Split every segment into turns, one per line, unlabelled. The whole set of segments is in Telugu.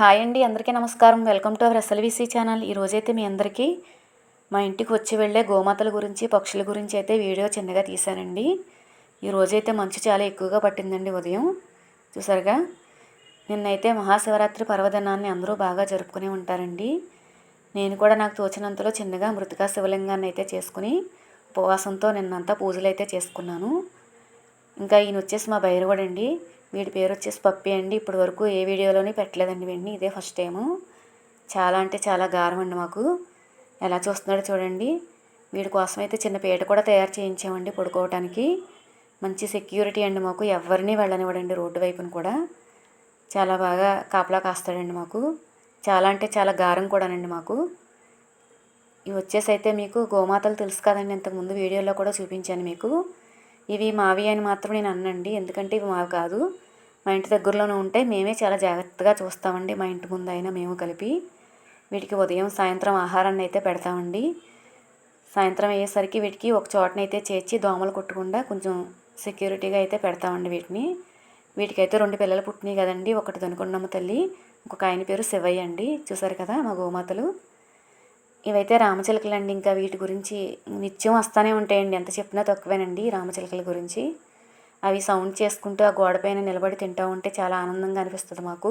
హాయ్ అండి అందరికీ నమస్కారం. Welcome to our SLVC channel. ఈరోజైతే మీ అందరికీ మా ఇంటికి వచ్చి వెళ్ళే గోమాతల గురించి పక్షుల గురించి అయితే వీడియో చిన్నగా తీశానండి. ఈరోజైతే మంచు చాలా ఎక్కువగా పట్టిందండి ఉదయం. చూసారుగా? నిన్నైతే మహాశివరాత్రి పర్వదినాన్ని అందరూ బాగా జరుపుకునే ఉంటారండి. నేను కూడా నాకు తోచినంతలో చిన్నగా మృతికా శివలింగాన్ని అయితే చేసుకుని ఉపవాసంతో నిన్నంతా పూజలు అయితే చేసుకున్నాను. ఇంకా ఈయన వచ్చేసి మా భైరవుడండి. వీడి పేరు వచ్చేసి పప్పి అండి. ఇప్పటి వరకు ఏ వీడియోలోనే పెట్టలేదండి వీడిని. ఇదే ఫస్ట్ టైము. చాలా అంటే చాలా గారం అండి మాకు. ఎలా చూస్తున్నాడో చూడండి. వీడి కోసం అయితే చిన్న పీట కూడా తయారు చేయించామండి పడుకోవటానికి. మంచి సెక్యూరిటీ అండి మాకు. ఎవరిని వెళ్ళనివ్వడండి రోడ్డు వైపున కూడా. చాలా బాగా కాపలా కాస్తాడండి మాకు. చాలా అంటే చాలా గారం కూడానండి మాకు. ఇవి వచ్చేసి అయితే మీకు గోమాతలు తెలుసు కదండి. ఇంతకుముందు వీడియోలో కూడా చూపించాను మీకు. ఇవి మావి అని మాత్రం నేను అన్నండి. ఎందుకంటే ఇవి మావి కాదు. మా ఇంటి దగ్గరలోనే ఉంటే మేమే చాలా జాగ్రత్తగా చూస్తామండి మా ఇంటి ముందు అయినా మేము కలిపి. వీటికి ఉదయం సాయంత్రం ఆహారాన్ని అయితే పెడతామండి. సాయంత్రం అయ్యేసరికి వీటికి ఒక చోటనైతే చేర్చి దోమలు కొట్టకుండా కొంచెం సెక్యూరిటీగా అయితే పెడతామండి వీటిని. వీటికైతే రెండు పిల్లలు పుట్టినాయి కదండి. ఒకటి దనుకొండమ్మ తల్లి ఇంకొక ఆయన పేరు శివయ్య అండి. చూసారు కదా మా గోమాతలు? ఇవైతే రామచిలకలు అండి ఇంకా వీటి గురించి నిత్యం వస్తూనే ఉంటాయండి. ఎంత చెప్పినా తక్కువేనండి రామచిలకల గురించి. అవి సౌండ్ చేసుకుంటూ ఆ గోడపైన నిలబడి తింటూ ఉంటే చాలా ఆనందంగా అనిపిస్తుంది మాకు.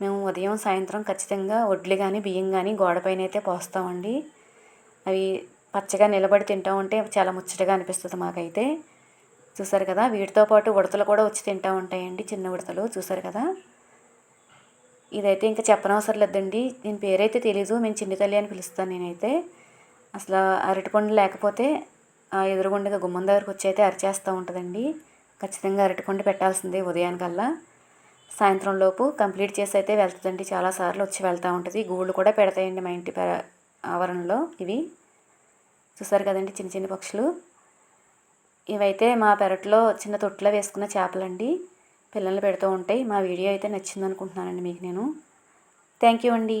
మేము ఉదయం సాయంత్రం ఖచ్చితంగా వడ్లు కానీ బియ్యం కానీ గోడపైన అయితే పోస్తామండి. అవి పచ్చగా నిలబడి తింటూ ఉంటే చాలా ముచ్చటగా అనిపిస్తుంది మాకైతే. చూసారు కదా వీటితో పాటు ఉడతలు కూడా వచ్చి తింటూ ఉంటాయండి చిన్న ఉడతలు. చూసారు కదా? ఇదైతే ఇంకా చెప్పనవసరం లేదండి. దీని పేరైతే తెలీదు. మేము చిన్ని తల్లి అని పిలుస్తాను నేనైతే. అసలు అరటిపండు లేకపోతే ఎదురుగుండగా గుమ్మం దగ్గరకు వచ్చి అయితే అరిచేస్తూ ఉంటుందండి. ఖచ్చితంగా అరటిపండు పెట్టాల్సిందే ఉదయానికల్లా. సాయంత్రం లోపు కంప్లీట్ చేసి అయితే వెళ్తుందండి. చాలాసార్లు వచ్చి వెళ్తూ ఉంటుంది. గూళ్ళు కూడా పెడతాయండి మా ఇంటి ఆవరణలో ఇవి. చూసారు కదండి చిన్న చిన్న పక్షులు. ఇవైతే మా పెరట్లో చిన్న తొట్టులో వేసుకున్న చేపలండి. పిల్లలు పెడుతూ ఉంటాయి మా వీడియో అయితే నచ్చింది అనుకుంటున్నానండి మీకు నేను. థ్యాంక్ యూ అండి.